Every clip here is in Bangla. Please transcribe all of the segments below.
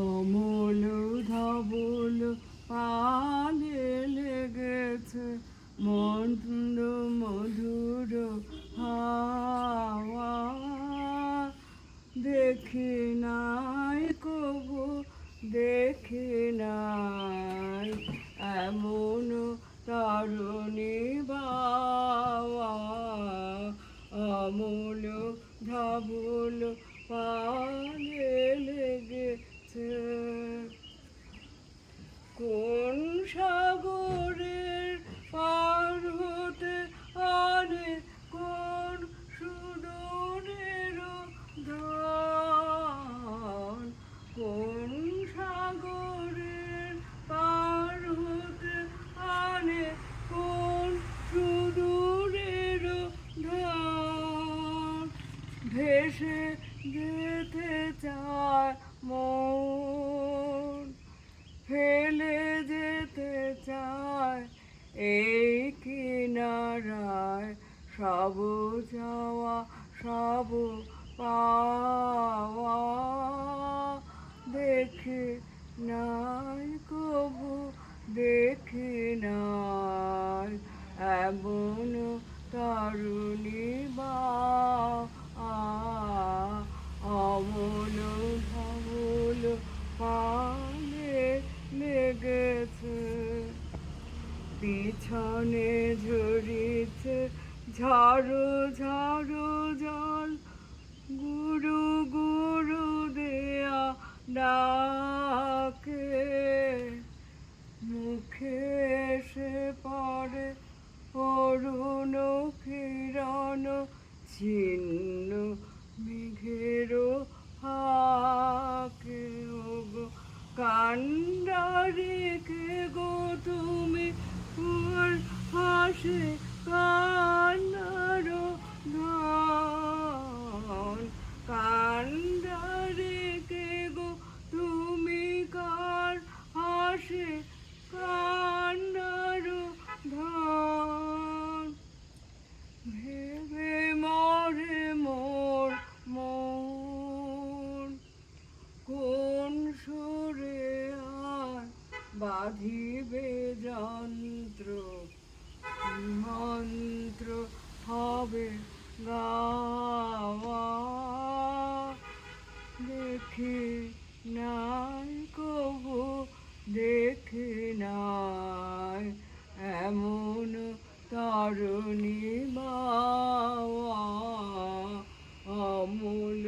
অমল ধবল পালে লেগেছে মন্দ মধুর হাওয়া। দেখি নাই কবু, দেখি নাই এমন তরুণী বাবা। অমূল ধবল পালে লেগেছে কোন সাগরের পার হতে আরে কোন সুদূরের ধান? কোন সাগরের পার হতে আরে কোন সুদূরের ধান? ভেসে যেতে চায় মন ফেলে যেতে চায় এই কিনারায় সব যাওয়া, সব পাওয়া। দেখে নাই কবু, দেখে নাই এমন তরুণী বা অমল ভমল পালে লেগেছে পিছনে ঝরিছে ঝাড়ু ঝাড়ু জল। গুরু গুরু দেয়া ডাকে। মুখে এসে পড়ে অরুণ কিরণ, ছিন্ন মেঘেরও হাকে ওগো কান্ডারি কে গো ভেবে মরে মোর মন। কোন আর বাঁধিবে যন্ত্র? মন্ত্র হবে গাওয়া? দেখি কমল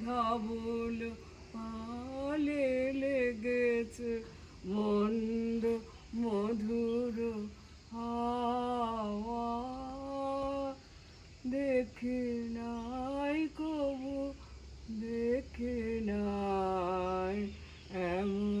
ধবল পালে লেগেছে মন্দ মধুর দেখে নাই কবু দেখে নাই এমন